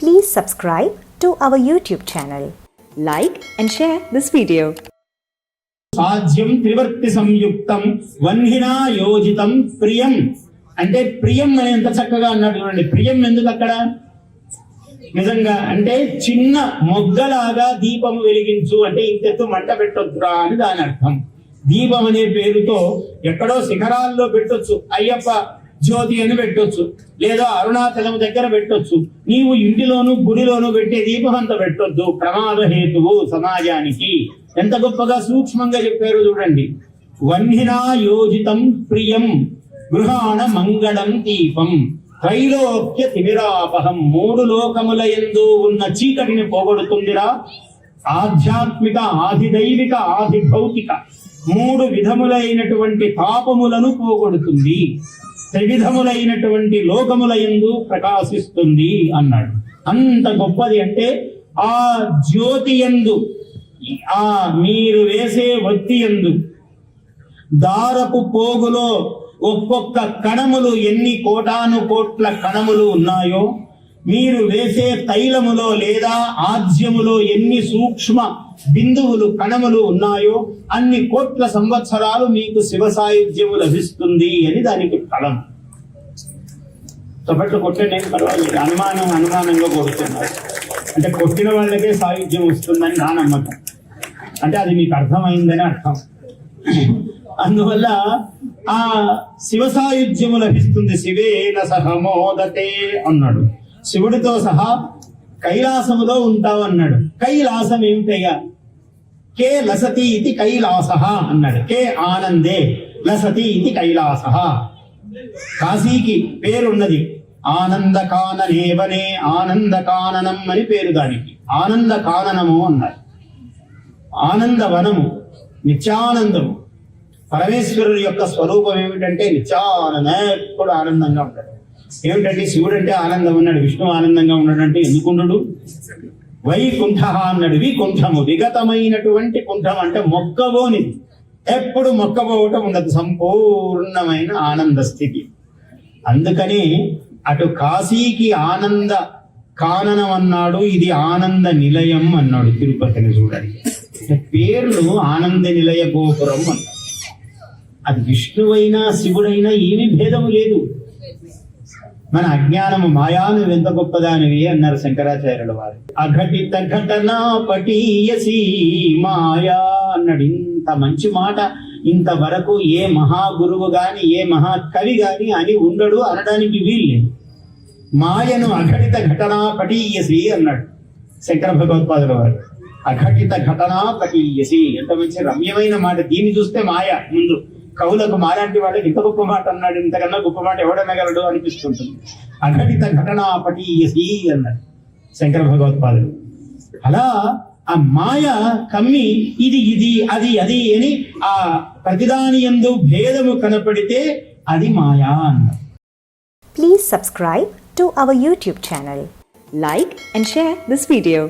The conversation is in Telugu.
Please subscribe to our YouTube channel. Like and share this video. సాధ్యం త్రివర్తి సంయుక్తం వన్హినా యోజితం ప్రియం. అంటే ప్రియం అని ఎంత చక్కగా అన్నాడు చూడండి. ప్రియం ఎందుకు అక్కడ? నిజంగా అంటే చిన్న మొగ్గలాగా దీపం వెలిగించు అంటే ఇంతెత్తు మంట పెట్టొద్దురా అని దాని అర్థం. దీపం అనే పేరుతో ఎక్కడో శిఖరాల్లో పెట్టొచ్చు. అయ్యప్ప జ్యోతి అని పెట్టొచ్చు. లేదా అరుణాచలం దగ్గర పెట్టొచ్చు. నీవు ఇంటిలోను గుడిలోను పెట్టే దీపం అంత పెట్టొద్దు. ప్రమాద హేతువు సమాజానికి. ఎంత గొప్పగా సూక్ష్మంగా చెప్పారు చూడండి. వన్హినా యోజితం ప్రియం గృహాణ మంగళం దీపం త్రైలోక్య తిమిరాపహం మూడు లోకముల ఎందు ఉన్న చీకటిని పోగొడుతుందిరా. ఆధ్యాత్మిక ఆదిదైవిక ఆది భౌతిక మూడు విధములైనటువంటి పాపములను పోగొడుతుంది. త్రివిధములైనటువంటి లోకముల ఎందు ప్రకాశిస్తుంది అన్నాడు. అంత గొప్పది అంటే ఆ జ్యోతి ఎందు ఆ మీరు వేసే వత్తి ఎందు దారపు పోగులో ఒక్కొక్క కణములు ఎన్ని కోటాను కోట్ల కణములు ఉన్నాయో మీరు వేసే తైలములో లేదా ఆజ్యములో ఎన్ని సూక్ష్మ బిందువులు కణములు ఉన్నాయో అన్ని కోట్ల సంవత్సరాలు మీకు శివ సాయుధ్యము లభిస్తుంది అని దానికి ఫలం చప్పట్లు కొట్టండి పర్వాలేదు. అనుమానం అనుమానంగా కొడుతున్నారు. అంటే కొట్టిన వాళ్ళకే సాయుధ్యం వస్తుందని నా నమ్మకం. అంటే అది మీకు అర్థమైందని అర్థం. అందువల్ల ఆ శివ సాయుధ్యము లభిస్తుంది. శివేన సహమోదతే అన్నాడు. శివుడితో సహా కైలాసములో ఉంటావు అన్నాడు కైలాసం ఏమిటయ్యా? కే లసతి ఇది కైలాస అన్నాడు. కే ఆనందే లసతి ఇది కైలాస. కాశీకి పేరున్నది ఆనంద కాననేవనే ఆనంద కాననం అని పేరు దానికి. ఆనంద కాననము అన్నారు ఆనందవనము నిత్యానందము. పరమేశ్వరుడు యొక్క స్వరూపం ఏమిటంటే నిత్యానంద. ఎప్పుడు ఆనందంగా ఉంటాడు. ఏమిటంటే శివుడు అంటే ఆనందం అన్నాడు విష్ణు ఆనందంగా ఉన్నాడు అంటే ఎందుకుండడు వైకుంఠ అన్నాడు వికుంఠము విగతమైనటువంటి కుంఠం అంటే మొక్కబోనిది ఎప్పుడు మొక్కబోవటం ఉండదు సంపూర్ణమైన ఆనంద స్థితి. అందుకని అటు కాశీకి ఆనంద కాననం అన్నాడు ఇది ఆనంద నిలయం అన్నాడు తిరుపతిని చూడండి పేర్లు ఆనంద నిలయ గోపురం అన్నాడు. అది విష్ణువైనా శివుడైనా ఏమీ భేదము లేదు. మన అజ్ఞానము మాయాను ఎంత గొప్పదానివి అన్నారు శంకరాచార్యుల వారు. అఘటిత ఘటన పటీయసి మాయా అన్నాడు. ఇంత మంచి మాట ఇంతవరకు ఏ మహాగురువు గాని ఏ మహాకవి గాని అని ఉండడు అనడానికి వీల్లేదు. మాయను అఘటిత ఘటన పటీయసి అన్నాడు శంకర భగవత్పాదుల వారు. అఘటిత ఘటన పటీయసి. ఎంత మంచి రమ్యమైన మాట. దీన్ని చూస్తే మాయ ముందు. కవులకు మాలాంటి వాళ్ళకి ఇంత గొప్ప మాట అన్నాడు ఇంతకన్నా గొప్ప మాట ఎవడనగలడు అనిపిస్తుంటుంది అఘటిత ఘటన అన్నాడు శంకర భగవత్పాదుడు. అలా ఆ మాయ కమ్మి ఇది ఇది అది అది అని ఆ ప్రతిదాని ఎందు భేదము కనపడితే అది మాయా అన్నారు please subscribe to our YouTube channel like and share this video